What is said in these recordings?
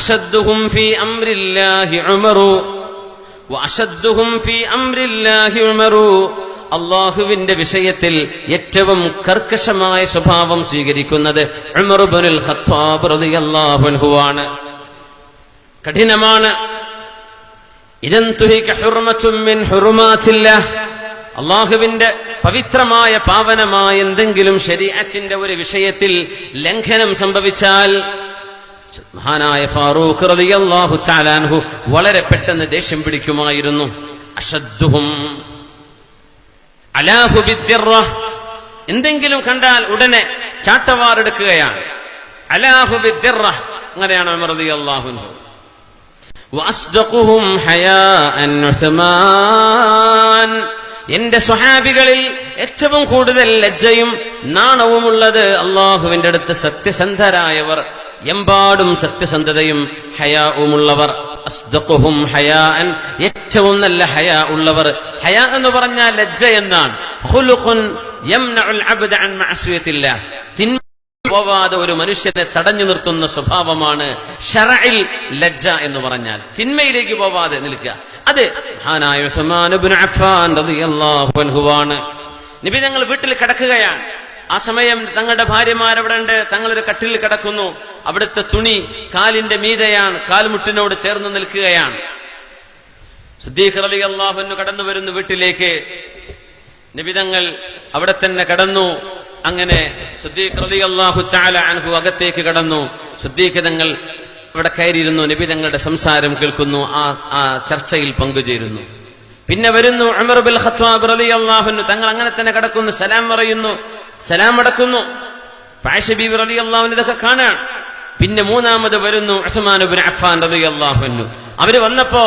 وأشدهم في أمر الله عمر وأشدهم في أمر الله عمر അള്ളാഹുവിന്റെ വിഷയത്തിൽ ഏറ്റവും കർക്കശമായ സ്വഭാവം സ്വീകരിക്കുന്നത് ഉമറുബനുൽ ഖത്താബ് റളിയല്ലാഹു അൻഹുവാണ് കഠിനമാണ് ഇദന്തുഹിക ഹുർമത്തും മിൻ ഹുറുമാത്തില്ലാഹ് അള്ളാഹുവിന്റെ പവിത്രമായ പാവനമായ എന്തെങ്കിലും ശരീഅത്തിന്റെ ഒരു വിഷയത്തിൽ ലംഘനം സംഭവിച്ചാൽ മഹാനായ ഫാറൂഖ് റളിയല്ലാഹു താലാൻഹു വളരെ പെട്ടെന്ന് ദേഷ്യം പിടിക്കുമായിരുന്നു. അഷദ്ദുഹും അലാഹു ബിദ്ദിറ. എന്തെങ്കിലും കണ്ടാൽ ഉടനെ ചാട്ടവാറെടുക്കുകയാണ്. അലാഹു ബിദ്ദിറ. അങ്ങനെയാണ് വഅസ്ദഖുഹും ഹയാഅൻ ഉസ്മാൻ. എന്റെ സ്വഹാബികളിൽ ഏറ്റവും കൂടുതൽ ലജ്ജയും നാണവുമുള്ളത് അള്ളാഹുവിന്റെ അടുത്ത് സത്യസന്ധരായവർ എമ്പാടും സത്യസന്ധതയും ഹയാവുമുള്ളവർ. അസ്ദഖുഹും ഹയാഅൻ. ഏറ്റവും നല്ല ഹയാ ഉള്ളവർ. ഹയാ എന്ന് പറഞ്ഞാൽ ലജ്ജ എന്നാണ്. ഖുലുഖുൻ യംനഉൽ അബ്ദ അൻ മഅസിയത്തില്ലാഹ് തിന്മ പോവാതെ ഒരു മനുഷ്യനെ തടഞ്ഞു നിർത്തുന്ന സ്വഭാവമാണ് ഷറയിൽ ലജ്ജ എന്ന് പറഞ്ഞാൽ. തിന്മയിലേക്ക് പോവാതെ നിൽക്കുക. അത് മഹാനായ ഉസ്മാൻ ഇബ്നു അഫ്ഫാൻ റളിയല്ലാഹു അൻഹുവാണ് നബി ഞങ്ങൾ വീട്ടിൽ കിടക്കുകയാണ്. ആ സമയം തങ്ങളുടെ ഭാര്യമാരവിടെ ഉണ്ട് തങ്ങളൊരു കട്ടിലിൽ കിടക്കുന്നു. അവിടുത്തെ തുണി കാലിന്റെ മീതയാണ് കാൽമുട്ടിനോട് ചേർന്ന് നിൽക്കുകയാണ്. സുദ്ദീഖ് അലി അള്ളാഹുന്നു കടന്നു വരുന്നു വീട്ടിലേക്ക്. നിബിതങ്ങൾ അവിടെ തന്നെ കടന്നു. അങ്ങനെ സുദ്ദീഖ് അലി അള്ളാഹു ചാല അൻഹു അകത്തേക്ക് കടന്നു. സുദ്ദീഖ് തങ്ങൾ കയറിയിരുന്നു. നിബിതങ്ങളുടെ സംസാരം കേൾക്കുന്നു. ആ ആ ചർച്ചയിൽ പങ്കുചേരുന്നു. പിന്നെ വരുന്നു അമർ ബിൽ ഖത്താബ് റലി അള്ളാഹുന്നു തങ്ങൾ അങ്ങനെ തന്നെ കിടക്കുന്നു. സലാം പറയുന്നു. സലാം അടക്കുന്നു. പാഷ റബി അള്ളാഹുവിന് ഇതൊക്കെ കാണാൻ പിന്നെ മൂന്നാമത് വരുന്നു അസമാനുബിൻ അഫാൻ റലി അള്ളാഹുന്നു അവർ വന്നപ്പോ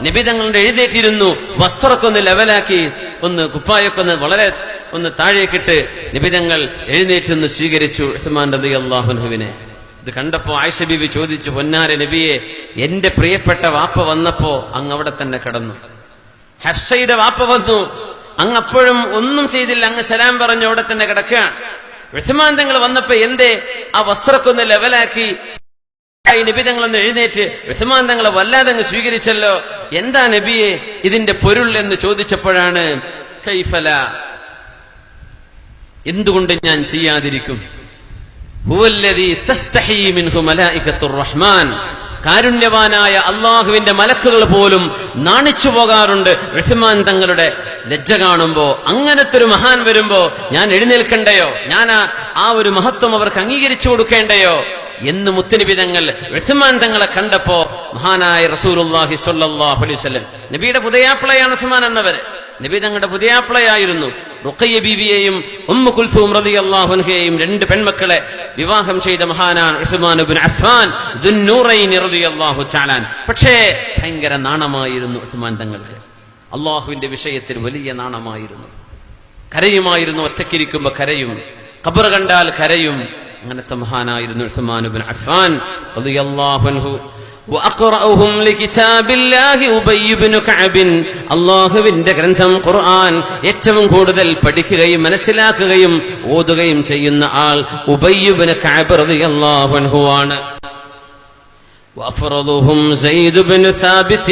നിബിതങ്ങളുടെ എഴുതേറ്റിരുന്നു വസ്ത്രമൊക്കെ ഒന്ന് ലെവലാക്കി ഒന്ന് കുപ്പായൊക്കെ ഒന്ന് വളരെ ഒന്ന് താഴേക്കിട്ട് നിബിതങ്ങൾ എഴുന്നേറ്റൊന്ന് സ്വീകരിച്ചു ഉസ്മാൻ റബി അള്ളാഹുനുവിനെ ഇത് കണ്ടപ്പോ ആയിഷ ബീബി ചോദിച്ചു പൊന്നാര നബിയെ എന്റെ പ്രിയപ്പെട്ട വാപ്പ വന്നപ്പോ അങ്ങ് അവിടെ തന്നെ കടന്നു. ഹഫ്സയുടെ വാപ്പ വന്നു അങ്ങ് അപ്പോഴും ഒന്നും ചെയ്തില്ല. അങ്ങ് സലാം പറഞ്ഞു അവിടെ തന്നെ കിടക്കുകയാണ്. ഉസ്മാൻ തങ്ങൾ വന്നപ്പോ എന്തേ? ആ വസ്ത്രക്കൊന്ന് ലെവലാക്കി. നിബിതങ്ങളൊന്ന് നബി തങ്ങളൊന്ന് എഴുന്നേറ്റ് ഉസ്മാൻ തങ്ങളെ വല്ലാതെ അങ്ങ് സ്വീകരിച്ചല്ലോ. എന്താ നബിയെ ഇതിന്റെ പൊരുൾ എന്ന് ചോദിച്ചപ്പോഴാണ് കൈഫല. എന്തുകൊണ്ട് ഞാൻ ചെയ്യാതിരിക്കും? കാരുണ്യവാനായ അള്ളാഹുവിന്റെ മലക്കുകൾ പോലും നാണിച്ചു പോകാറുണ്ട് റഹ്മാൻ തങ്ങളുടെ ലജ്ജ കാണുമ്പോ അങ്ങനത്തെ ഒരു മഹാൻ വരുമ്പോ ഞാൻ എഴുന്നേൽക്കണ്ടയോ? ഞാൻ ആ- ഒരു മഹത്വം അവർക്ക് അംഗീകരിച്ചു കൊടുക്കേണ്ടയോ? എന്ന് മുത്തുനബി ഉസ്മാൻ തങ്ങളെ കണ്ടപ്പോ മഹാനായ അലൈഹി വസല്ലം നബിയുടെ പുതയാപ്പിളയാണ് ഉസ്മാൻ എന്നവര്. നബി തങ്ങളുടെ പുതിയാപ്പിളയായിരുന്നു. റുക്കയ്യ ബീവിയെയും ഉമ്മു കുൽസൂം റതി അൻഹയെയും രണ്ട് പെൺമക്കളെ വിവാഹം ചെയ്ത മഹാനാണ് ഉസ്മാൻ ഇബ്നു അഫ്ഫാൻ ദുന്നൂറൈൻ റളിയല്ലാഹു ചാലാൻ പക്ഷേ ഭയങ്കര നാണമായിരുന്നു ഉസ്മാൻ തങ്ങൾക്ക്. അള്ളാഹുവിന്റെ വിഷയത്തിൽ വലിയ നാണമായിരുന്നു കരയുമായിരുന്നു ഒറ്റയ്ക്കിരിക്കുമ്പോ കരയും ഖബർ കണ്ടാൽ കരയും അങ്ങനത്തെ മഹാനായിരുന്നു ഉസ്മാൻ ഇബ്നു അഫ്ഫാൻ റളിയല്ലാഹു അൻഹു وأقرأهم لكتاب الله أبي بن كعب അള്ളാഹുവിന്റെ ഗ്രന്ഥം ഖുർആൻ ഏറ്റവും കൂടുതൽ പഠിക്കുകയും മനസ്സിലാക്കുകയും ഓതുകയും ചെയ്യുന്ന ആൾ ഉബയ്യുബിന് കഅബ് റളിയല്ലാഹു അൻഹുവാണ് وأفرضهم زيد بن ثابت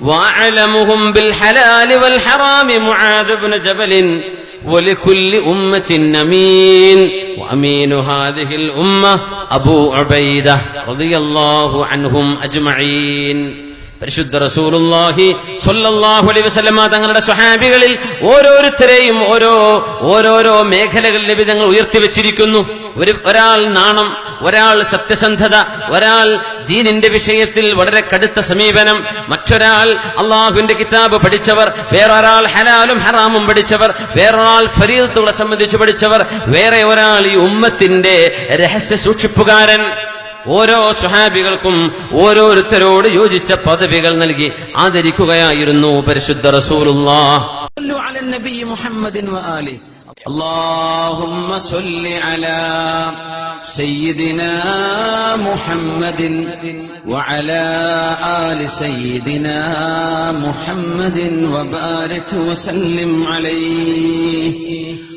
وأعلمهم بالحلال والحرام معاذ بن جبل ولكل أمة أمين وأمين هذه الأمة أبو عبيدة رضي الله عنهم أجمعين. പരിശുദ്ധ റസൂലുള്ളാഹി സ്വല്ലല്ലാഹു അലൈഹി വസല്ലമ തങ്ങളുടെ സ്വഹാബികളിൽ ഓരോരുത്തരെയും ഓരോ ഓരോരോ മേഖലകളിൽ വിധങ്ങൾ ഉയർത്തിവെച്ചിരിക്കുന്നു. ഒരു ഒരാൾ നാണം ഒരാൾ സത്യസന്ധത ഒരാൾ ദീനിന്റെ വിഷയത്തിൽ വളരെ കടുത്ത സമീപനം മറ്റൊരാൾ അള്ളാഹുവിന്റെ കിതാബ് പഠിച്ചവർ വേറൊരാൾ ഹലാലും ഹറാമും പഠിച്ചവർ വേറൊരാൾ ഫരീദത്തുകളെ സംബന്ധിച്ച് പഠിച്ചവർ വേറെ ഒരാൾ ഈ ഉമ്മത്തിന്റെ രഹസ്യ സൂക്ഷിപ്പുകാരൻ. ഓരോ സ്വഹാബികൾക്കും ഓരോരുത്തരോട് യോജിച്ച പദവികൾ നൽകി ആദരിക്കുകയായിരുന്നു പരിശുദ്ധ റസൂലുള്ളാഹ് صلوا على النبي محمد وآله اللهم صل على سيدنا محمد وعلى آل سيدنا محمد وبارك وسلم عليه